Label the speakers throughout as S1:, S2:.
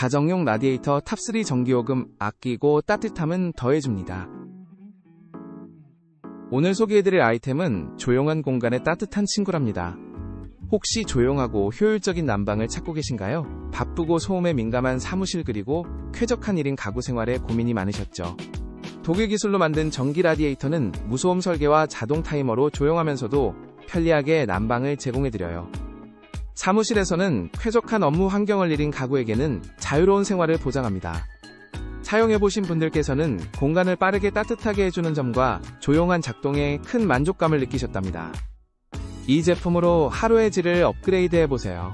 S1: 가정용 라디에이터 탑3 전기요금 아끼고 따뜻함은 더해줍니다. 오늘 소개해드릴 아이템은 조용한 공간에 따뜻한 친구랍니다. 혹시 조용하고 효율적인 난방을 찾고 계신가요? 바쁘고 소음에 민감한 사무실 그리고 쾌적한 1인 가구 생활에 고민이 많으셨죠? 독일 기술로 만든 전기 라디에이터는 무소음 설계와 자동 타이머로 조용하면서도 편리하게 난방을 제공해드려요. 사무실에서는 쾌적한 업무 환경을 잃은 가구에게는 자유로운 생활을 보장합니다. 사용해보신 분들께서는 공간을 빠르게 따뜻하게 해주는 점과 조용한 작동에 큰 만족감을 느끼셨답니다. 이 제품으로 하루의 질을 업그레이드 해보세요.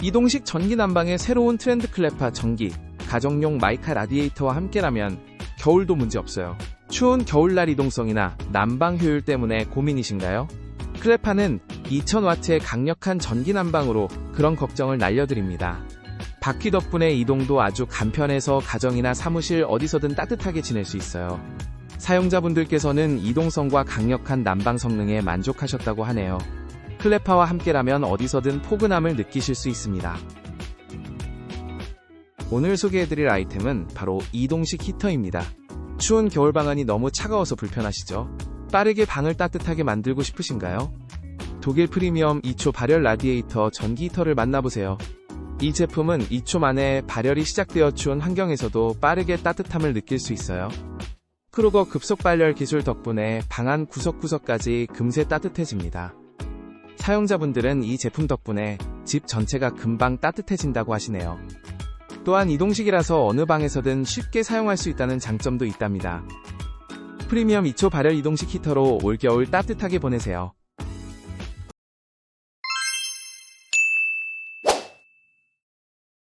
S1: 이동식 전기 난방의 새로운 트렌드 클레파 전기, 가정용 마이카 라디에이터와 함께라면 겨울도 문제없어요. 추운 겨울날 이동성이나 난방 효율 때문에 고민이신가요? 클레파는 2000W의 강력한 전기 난방으로 그런 걱정을 날려드립니다. 바퀴 덕분에 이동도 아주 간편해서 가정이나 사무실 어디서든 따뜻하게 지낼 수 있어요. 사용자분들께서는 이동성과 강력한 난방 성능에 만족하셨다고 하네요. 클레파와 함께라면 어디서든 포근함을 느끼실 수 있습니다. 오늘 소개해드릴 아이템은 바로 이동식 히터입니다. 추운 겨울 방안이 너무 차가워서 불편하시죠? 빠르게 방을 따뜻하게 만들고 싶으신가요? 독일 프리미엄 2초 발열 라디에이터 전기 히터를 만나보세요. 이 제품은 2초 만에 발열이 시작되어 추운 환경에서도 빠르게 따뜻함을 느낄 수 있어요. 크루거 급속 발열 기술 덕분에 방안 구석구석까지 금세 따뜻해집니다. 사용자분들은 이 제품 덕분에 집 전체가 금방 따뜻해진다고 하시네요. 또한 이동식이라서 어느 방에서든 쉽게 사용할 수 있다는 장점도 있답니다. 프리미엄 2초 발열 이동식 히터로 올겨울 따뜻하게 보내세요.